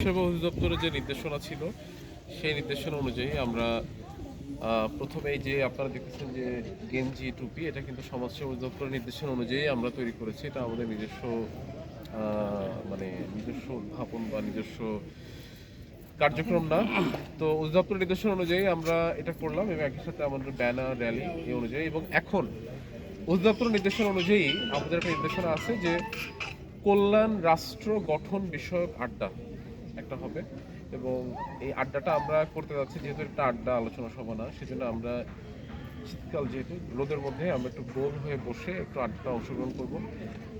সেবা অধিদপ্তরের যে নির্দেশনা ছিল সেই নির্দেশনা অনুযায়ী আমরা আহ, প্রথমে যে আপনারা দেখতেছেন যে গেঞ্জি টুপি এটা কিন্তু সমাজসেবা অধিদপ্তরের নির্দেশনা অনুযায়ী আমরা তৈরি করেছি। এটা আমাদের নিজস্ব মানে নিজস্ব উদ্ভাবন বা নিজস্ব কার্যক্রম না। তো অধিদপ্তরের নির্দেশনা অনুযায়ী আমরা এটা করলাম এবং একই সাথে আমাদের ব্যানার র্যালি এই অনুযায়ী এবং এখন অধিদপ্তরের নির্দেশনা অনুযায়ী আমাদের একটা নির্দেশনা আছে যে কল্যাণ রাষ্ট্র গঠন বিষয়ক আড্ডা। একটা হবে। এবং এই আড্ডাটা আমরা করতে যাচ্ছি, যেহেতু একটা আড্ডা আলোচনা সভা না, সেজন্য আমরা শীতকাল যেহেতু, রোদের মধ্যে আমরা একটু গোল হয়ে বসে একটু আড্ডা অংশগ্রহণ করব।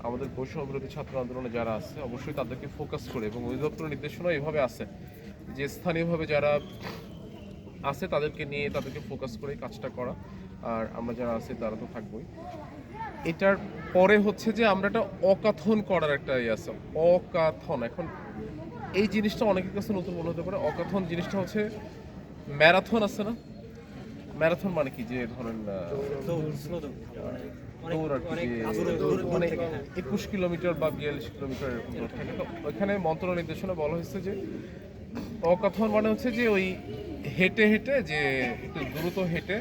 আমাদের বৈষম্য বিরোধী ছাত্র আন্দোলনে যারা আছে, অবশ্যই তাদেরকে ফোকাস করে এবং অধিদপ্তর নির্দেশনা এভাবে আছে যে স্থানীয়ভাবে যারা আছে তাদেরকে নিয়ে তাদেরকে ফোকাস করে কাজটা করা। আর আমরা যারা আছি তারা তো থাকবোই। এটার পরে হচ্ছে যে আমরা একটা অকাথন করার একটা ইয়ে আছে। অকাথন, এখন এই জিনিসটা অনেকের কাছে নতুন মনে হতে পারে। অকাথন জিনিসটা হচ্ছে ম্যারাথন আছে না? ম্যারাথন মানে কি? যে ধরেন মানে একুশ কিলোমিটার বা বিয়াল্লিশ কিলোমিটার এরকম থাকে। তো ওইখানে মন্ত্র নির্দেশনা বলা হয়েছে যে অকাথন মানে হচ্ছে যে ওই হেঁটে হেঁটে যে একটু দ্রুত হেঁটে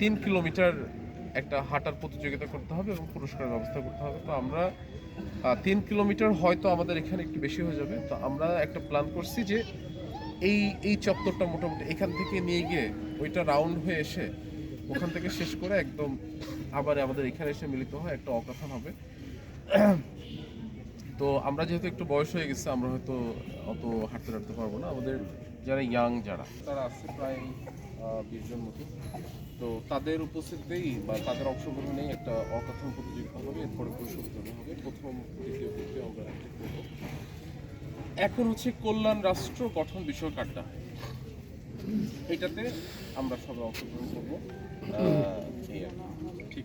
তিন কিলোমিটার একটা হাঁটার প্রতিযোগিতা করতে হবে এবং পুরস্কারের ব্যবস্থা করতে হবে। তো আমরা তিন কিলোমিটার হয়তো আমাদের এখানে একটু বেশি হয়ে যাবে। তো আমরা একটা প্ল্যান করছি যে এই এই চত্বরটা মোটামুটি এখান থেকে নিয়ে গিয়ে ওইটা রাউন্ড হয়ে এসে ওখান থেকে শেষ করে একদম আবার আমাদের এখানে এসে মিলিত হয় একটা অকাথন হবে। তো আমরা যেহেতু একটু বয়স হয়ে গেছে, আমরা হয়তো অত হাঁটতে হাঁটতে পারব না। আমাদের যারা ইয়াং যারা, তারা আছে প্রায় বিশ জন মতো। তো তাদের উপস্থিতিতেই বা তাদের অংশগ্রহণেই একটা অকাথন প্রতিযোগিতা হবে। এরপরে পরিশোধন হবে। প্রথম, দ্বিতীয় তৃতীয় আমরা এখন হচ্ছে কল্যাণ রাষ্ট্র গঠন বিষয়ক আড্ডা। এটাতে আমরা সবাই অংশগ্রহণ করব। ঠিক